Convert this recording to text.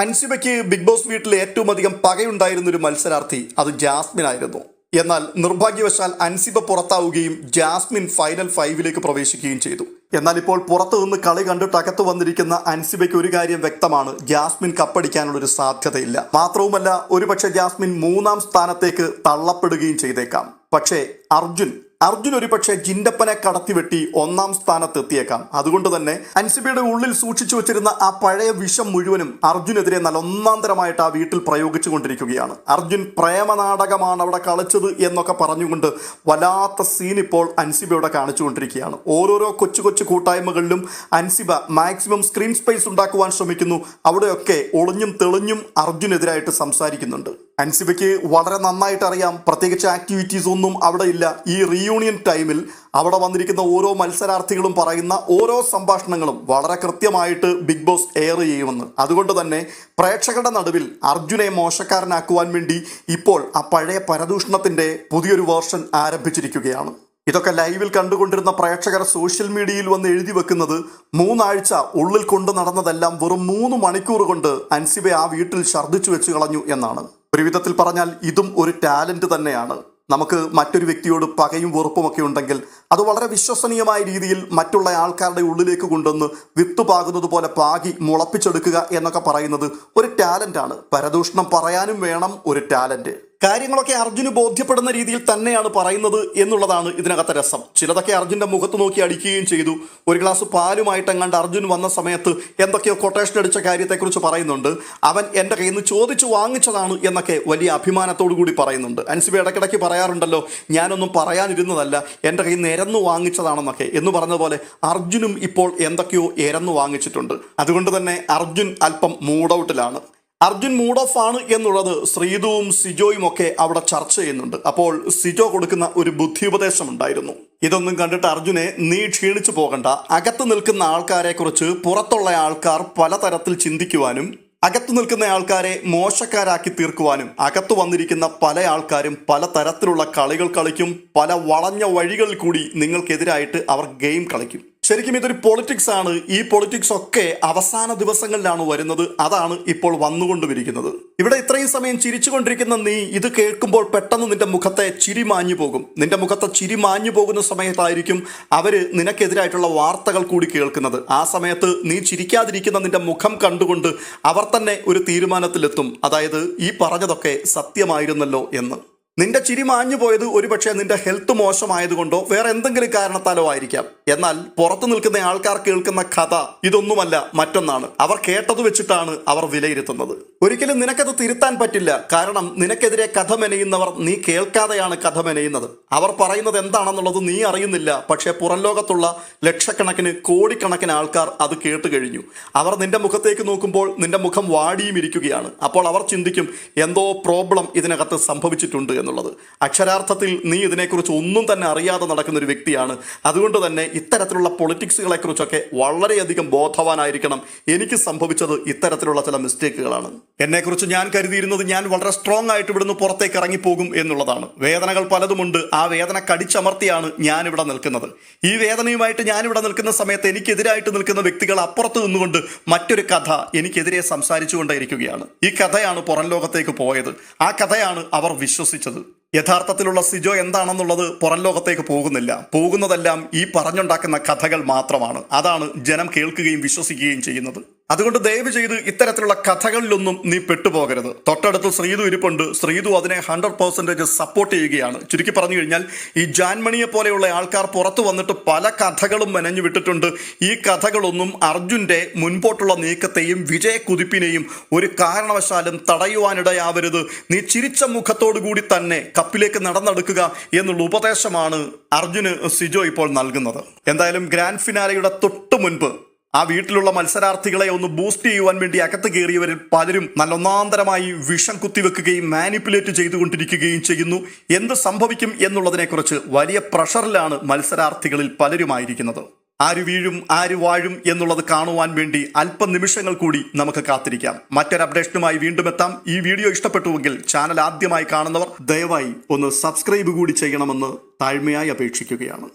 അൻസിബയ്ക്ക് big boss വീട്ടിൽ ഏറ്റവും അധികം പകയുണ്ടായിരുന്ന ഒരു മത്സരാർത്ഥി അത് ജാസ്മിൻ ആയിരുന്നു. എന്നാൽ നിർഭാഗ്യവശാൽ അൻസിബ പുറത്താവുകയും ജാസ്മിൻ ഫൈനൽ ഫൈവിലേക്ക് പ്രവേശിക്കുകയും ചെയ്തു. എന്നാൽ ഇപ്പോൾ പുറത്തു നിന്ന് കളി കണ്ടിട്ട് അകത്ത് വന്നിരിക്കുന്ന അൻസിബയ്ക്ക് ഒരു കാര്യം വ്യക്തമാണ്. ജാസ്മിൻ കപ്പടിക്കാനുള്ള ഒരു സാധ്യതയില്ല. മാത്രവുമല്ല ഒരുപക്ഷെ ജാസ്മിൻ മൂന്നാം സ്ഥാനത്തേക്ക് തള്ളപ്പെടുകയും ചെയ്തേക്കാം. പക്ഷേ അർജുൻ അർജുൻ ഒരു പക്ഷേ ജിൻഡപ്പനെ കടത്തിവെട്ടി ഒന്നാം സ്ഥാനത്ത് എത്തിയേക്കാം. അതുകൊണ്ട് തന്നെ അൻസിബയുടെ ഉള്ളിൽ സൂക്ഷിച്ചു വെച്ചിരുന്ന ആ പഴയ വിഷം മുഴുവനും അർജുനെതിരെ നല്ല ഒന്നാന്തരമായിട്ട് ആ വീട്ടിൽ പ്രയോഗിച്ചു കൊണ്ടിരിക്കുകയാണ് അർജുൻ പ്രേമനാടകമാണ് അവിടെ കളിച്ചത് എന്നൊക്കെ പറഞ്ഞുകൊണ്ട് വല്ലാത്ത സീൻ ഇപ്പോൾ അൻസിബയുടെ കാണിച്ചുകൊണ്ടിരിക്കുകയാണ്. ഓരോരോ കൊച്ചു കൊച്ചു കൂട്ടായ്മകളിലും അൻസിബ മാക്സിമം സ്ക്രീൻ സ്പേസ് ഉണ്ടാക്കുവാൻ ശ്രമിക്കുന്നു. അവിടെയൊക്കെ ഒളിഞ്ഞും തെളിഞ്ഞും അർജുനെതിരായിട്ട് സംസാരിക്കുന്നുണ്ട്. അൻസിബയ്ക്ക് വളരെ നന്നായിട്ട് അറിയാം പ്രത്യേകിച്ച് ആക്ടിവിറ്റീസ് ഒന്നും അവിടെ ഇല്ല. ഈ റീയൂണിയൻ ടൈമിൽ അവിടെ വന്നിരിക്കുന്ന ഓരോ മത്സരാർത്ഥികളും പറയുന്ന ഓരോ സംഭാഷണങ്ങളും വളരെ കൃത്യമായിട്ട് ബിഗ് ബോസ് എയർ ചെയ്യുമെന്ന്. അതുകൊണ്ട് തന്നെ പ്രേക്ഷകരുടെ നടുവിൽ അർജുനെ മോശക്കാരനാക്കുവാൻ വേണ്ടി ഇപ്പോൾ ആ പഴയ പരദൂഷണത്തിന്റെ പുതിയൊരു വേർഷൻ ആരംഭിച്ചിരിക്കുകയാണ്. ഇതൊക്കെ ലൈവിൽ കണ്ടുകൊണ്ടിരുന്ന പ്രേക്ഷകർ സോഷ്യൽ മീഡിയയിൽ വന്ന് എഴുതി വെക്കുന്നത് മൂന്നാഴ്ച ഉള്ളിൽ കൊണ്ട് നടന്നതെല്ലാം വെറും മൂന്ന് മണിക്കൂർ കൊണ്ട് അൻസിബെ ആ വീട്ടിൽ ഛർദ്ദിച്ചു വെച്ച് കളഞ്ഞു എന്നാണ്. ഒരു വിധത്തിൽ പറഞ്ഞാൽ ഇതും ഒരു ടാലന്റ് തന്നെയാണ്. നമുക്ക് മറ്റൊരു വ്യക്തിയോട് പകയും വെറുപ്പുമൊക്കെ ഉണ്ടെങ്കിൽ അത് വളരെ വിശ്വസനീയമായ രീതിയിൽ മറ്റുള്ള ആൾക്കാരുടെ ഉള്ളിലേക്ക് കൊണ്ടുവന്ന് വിത്ത് പാകുന്നത് പോലെ പാകി മുളപ്പിച്ചെടുക്കുക എന്നൊക്കെ പറയുന്നത് ഒരു ടാലന്റാണ് പരദൂഷണം പറയാനും വേണം ഒരു ടാലന്റ്. കാര്യങ്ങളൊക്കെ അർജുന് ബോധ്യപ്പെടുന്ന രീതിയിൽ തന്നെയാണ് പറയുന്നത് എന്നുള്ളതാണ് ഇതിനകത്തെ രസം. ചിലതൊക്കെ അർജുന്റെ മുഖത്ത് നോക്കി അടിക്കുകയും ചെയ്തു. ഒരു ഗ്ലാസ് പാലുമായിട്ട് എങ്ങാണ്ട് അർജുൻ വന്ന സമയത്ത് എന്തൊക്കെയോ കൊട്ടേഷൻ അടിച്ച കാര്യത്തെക്കുറിച്ച് പറയുന്നുണ്ട്. അവൻ എന്റെ കയ്യിൽ നിന്ന് ചോദിച്ചു വാങ്ങിച്ചതാണ് എന്നൊക്കെ വലിയ അഭിമാനത്തോടു കൂടി പറയുന്നുണ്ട്. അൻസിബ ഇടയ്ക്കിടയ്ക്ക് പറയാറുണ്ടല്ലോ ഞാനൊന്നും പറയാനിരുന്നതല്ല. എന്റെ കയ്യിൽ നിന്ന് എരന്നു വാങ്ങിച്ചതാണെന്നൊക്കെ. എന്ന് പറഞ്ഞ പോലെ അർജുനും ഇപ്പോൾ എന്തൊക്കെയോ എരന്നു വാങ്ങിച്ചിട്ടുണ്ട്. അതുകൊണ്ട് തന്നെ അർജുൻ അല്പം മൂഡൌട്ടിലാണ് അർജുൻ മൂഡ് ഓഫ് ആണ് എന്നുള്ളത് ശ്രീതുവും സിജോയും ഒക്കെ അവിടെ ചർച്ച ചെയ്യുന്നുണ്ട്. അപ്പോൾ സിജോ കൊടുക്കുന്ന ഒരു ബുദ്ധി ഉപദേശം ഉണ്ടായിരുന്നു. ഇതൊന്നും കണ്ടിട്ട് അർജുനെ നീ ക്ഷീണിച്ചു പോകണ്ട. അകത്ത് നിൽക്കുന്ന ആൾക്കാരെ കുറിച്ച് പുറത്തുള്ള ആൾക്കാർ പലതരത്തിൽ ചിന്തിക്കുവാനും അകത്തു നിൽക്കുന്ന ആൾക്കാരെ മോശക്കാരാക്കി തീർക്കുവാനും അകത്തു വന്നിരിക്കുന്ന പല ആൾക്കാരും പല തരത്തിലുള്ള കളികൾ കളിക്കും പല വളഞ്ഞ വഴികളിൽ കൂടി നിങ്ങൾക്കെതിരായിട്ട് അവർ ഗെയിം കളിക്കും. ശരിക്കും ഇതൊരു പൊളിറ്റിക്സ് ആണ്. ഈ പൊളിറ്റിക്സ് ഒക്കെ അവസാന ദിവസങ്ങളിലാണ് വരുന്നത്. അതാണ് ഇപ്പോൾ വന്നുകൊണ്ടുമിരിക്കുന്നത്. ഇവിടെ ഇത്രയും സമയം ചിരിച്ചുകൊണ്ടിരിക്കുന്ന നീ ഇത് കേൾക്കുമ്പോൾ പെട്ടെന്ന് നിന്റെ മുഖത്തെ ചിരി മാഞ്ഞു പോകും. നിന്റെ മുഖത്തെ ചിരി മാഞ്ഞു പോകുന്ന സമയത്തായിരിക്കും അവർ നിനക്കെതിരായിട്ടുള്ള വാർത്തകൾ കൂടി കേൾക്കുന്നത്. ആ സമയത്ത് നീ ചിരിക്കാതിരിക്കുന്ന നിന്റെ മുഖം കണ്ടുകൊണ്ട് അവർ തന്നെ ഒരു തീരുമാനത്തിലെത്തും. അതായത് ഈ പറഞ്ഞതൊക്കെ സത്യമായിരുന്നല്ലോ എന്ന്. നിന്റെ ചിരി മാഞ്ഞു പോയത് ഒരുപക്ഷെ നിന്റെ ഹെൽത്ത് മോശമായതുകൊണ്ടോ വേറെ എന്തെങ്കിലും കാരണത്താലോ ആയിരിക്കാം. എന്നാൽ പുറത്തു നിൽക്കുന്ന ആൾക്കാർ കേൾക്കുന്ന കഥ ഇതൊന്നുമല്ല മറ്റൊന്നാണ്. അവർ കേട്ടത് വെച്ചിട്ടാണ് അവർ വിലയിരുത്തുന്നത്. ഒരിക്കലും നിനക്കത് തിരുത്താൻ പറ്റില്ല. കാരണം നിനക്കെതിരെ കഥ മെനയുന്നവർ നീ കേൾക്കാതെയാണ് കഥ മെനയുന്നത് അവർ പറയുന്നത് എന്താണെന്നുള്ളത് നീ അറിയുന്നില്ല. പക്ഷേ പുറം ലോകത്തുള്ള ലക്ഷക്കണക്കിന് കോടിക്കണക്കിന് ആൾക്കാർ അത് കേട്ട് കഴിഞ്ഞു. അവർ നിന്റെ മുഖത്തേക്ക് നോക്കുമ്പോൾ നിന്റെ മുഖം വാടിയും ഇരിക്കുകയാണ്. അപ്പോൾ അവർ ചിന്തിക്കും എന്തോ പ്രോബ്ലം ഇതിനകത്ത് സംഭവിച്ചിട്ടുണ്ട് എന്നുള്ളത്. അക്ഷരാർത്ഥത്തിൽ നീ ഇതിനെക്കുറിച്ച് ഒന്നും തന്നെ അറിയാതെ നടക്കുന്ന ഒരു വ്യക്തിയാണ്. അതുകൊണ്ട് തന്നെ ഇത്തരത്തിലുള്ള പൊളിറ്റിക്സുകളെ കുറിച്ചൊക്കെ വളരെയധികം ബോധവാനായിരിക്കണം. എനിക്ക് സംഭവിച്ചത് ഇത്തരത്തിലുള്ള ചില മിസ്റ്റേക്കുകളാണ്. എന്നെക്കുറിച്ച് ഞാൻ കരുതിയിരുന്നത് ഞാൻ വളരെ സ്ട്രോങ് ആയിട്ട് ഇവിടുന്ന് പുറത്തേക്ക് ഇറങ്ങിപ്പോകും എന്നുള്ളതാണ്. വേദനകൾ പലതുമുണ്ട്. ആ വേദന കടിച്ചമർത്തിയാണ് ഞാൻ ഇവിടെ നിൽക്കുന്നത്. ഈ വേദനയുമായിട്ട് ഞാൻ ഇവിടെ നിൽക്കുന്ന സമയത്ത് എനിക്കെതിരായിട്ട് നിൽക്കുന്ന വ്യക്തികൾ അപ്പുറത്ത് നിന്നുകൊണ്ട് മറ്റൊരു കഥ എനിക്കെതിരെ സംസാരിച്ചുകൊണ്ടേയിരിക്കുകയാണ്. ഈ കഥയാണ് പുറം ലോകത്തേക്ക് പോയത്. ആ കഥയാണ് അവർ വിശ്വസിച്ചത്. യഥാർത്ഥത്തിലുള്ള സിജോ എന്താണെന്നുള്ളത് പുറം ലോകത്തേക്ക് പോകുന്നില്ല. പോകുന്നതെല്ലാം ഈ പറഞ്ഞുണ്ടാക്കുന്ന കഥകൾ മാത്രമാണ്. അതാണ് ജനം കേൾക്കുകയും വിശ്വസിക്കുകയും ചെയ്യുന്നത്. അതുകൊണ്ട് ദയവ് ചെയ്ത് ഇത്തരത്തിലുള്ള കഥകളിലൊന്നും നീ പെട്ടുപോകരുത്. തൊട്ടടുത്ത് ശ്രീതു ഇരിപ്പുണ്ട്. ശ്രീതു അതിനെ ഹൺഡ്രഡ് പെർസെന്റേജ് സപ്പോർട്ട് ചെയ്യുകയാണ്. ചുരുക്കി പറഞ്ഞു കഴിഞ്ഞാൽ ഈ ജാൻമണിയെ പോലെയുള്ള ആൾക്കാർ പുറത്തു വന്നിട്ട് പല കഥകളും മെനഞ്ഞു വിട്ടിട്ടുണ്ട്. ഈ കഥകളൊന്നും അർജുന്റെ മുൻപോട്ടുള്ള നീക്കത്തെയും വിജയക്കുതിപ്പിനെയും ഒരു കാരണവശാലും തടയുവാനിടയാവരുത്. നീ ചിരിച്ച മുഖത്തോടു കൂടി തന്നെ കപ്പിലേക്ക് നടന്നെടുക്കുക എന്നുള്ള ഉപദേശമാണ് അർജുന് സിജോ ഇപ്പോൾ നൽകുന്നത്. എന്തായാലും ഗ്രാൻഡ് ഫിനാലയുടെ തൊട്ട് മുൻപ് ആ വീട്ടിലുള്ള മത്സരാർത്ഥികളെ ഒന്ന് ബൂസ്റ്റ് ചെയ്യുവാൻ വേണ്ടി അകത്ത് കയറിയവരിൽ പലരും നല്ല ഒന്നാന്തരമായി വിഷം കുത്തിവെക്കുകയും മാനിപ്പുലേറ്റ് ചെയ്തുകൊണ്ടിരിക്കുകയും ചെയ്യുന്നു. എന്ത് സംഭവിക്കും എന്നുള്ളതിനെക്കുറിച്ച് വലിയ പ്രഷറിലാണ് മത്സരാർത്ഥികളിൽ പലരുമായിരിക്കുന്നത്. ആര് വീഴും ആര് വാഴും എന്നുള്ളത് കാണുവാൻ വേണ്ടി അല്പം നിമിഷങ്ങൾ കൂടി നമുക്ക് കാത്തിരിക്കാം. മറ്റൊരു അപ്ഡേഷനുമായി വീണ്ടും എത്താം. ഈ വീഡിയോ ഇഷ്ടപ്പെട്ടുവെങ്കിൽ ചാനൽ ആദ്യമായി കാണുന്നവർ ദയവായി ഒന്ന് സബ്സ്ക്രൈബ് കൂടി ചെയ്യണമെന്ന് താഴ്മയായി അപേക്ഷിക്കുകയാണ്.